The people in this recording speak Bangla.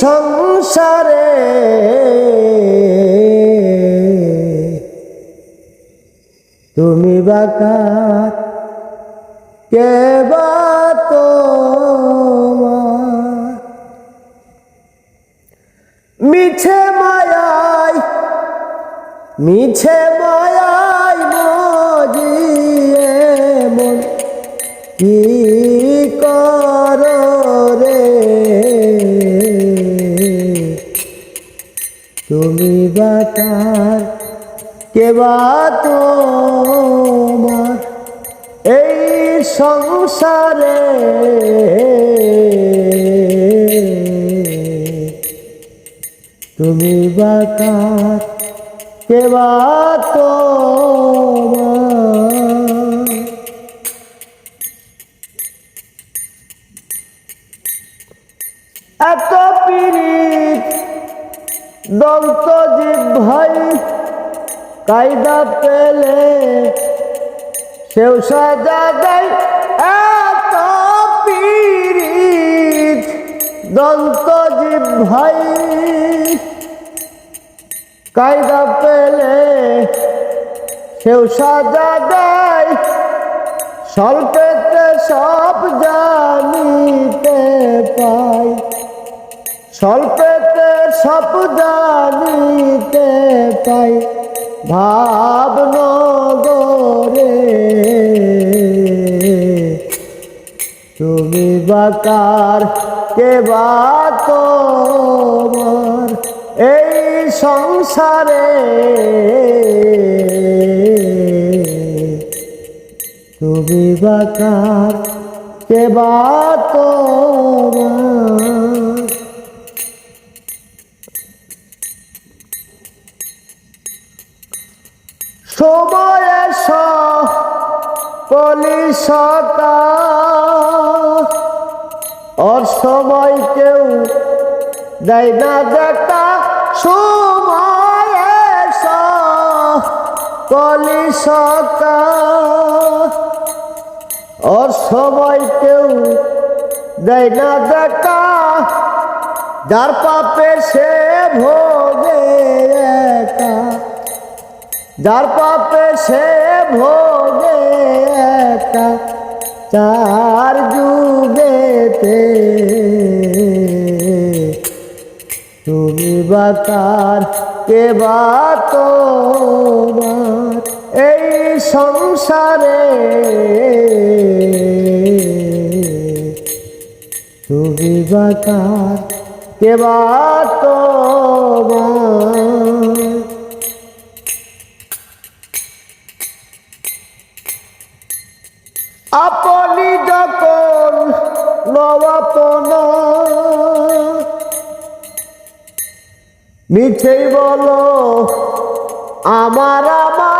সংসারে। তুমি বাকার কে তোমার? মিছে মায়াই মিছে মায়াই মজিয়ে মন। কি কর রে? তুমি বাতার কে বা তোমার? এই সংসারে তুমি বাতার কে বা তোমার? এত পিরিত দন্ত ভাই, কায়দা পেলে সেও সাজা এত পিরিত দন্ত ভাই, কায়দা পেলে সেও সাজা স্বল্পেতে সব জানিতে পাই স্বল্পেতে সব জানিতে পাই ভাব নগরে তুমি বাকার কে বা তোমার এই সংসারে? তুমি বাকার কে বা তোমার সময় কলি সকাল ওর সময় কেউ দেয় না দেখা, সময় কলি সকাল ওর সময় কেউ দেয় না দেখা, যার পাপে সে ভোগে একা। যার পাপে সে ভোগে একা, চার যুগেতে। তুমি বাতার কে বা তোমার এই সংসারে? তুমি বাতার কে বা তোমার আপনি যখন নবাপন। মিছেই বলো আমার আমার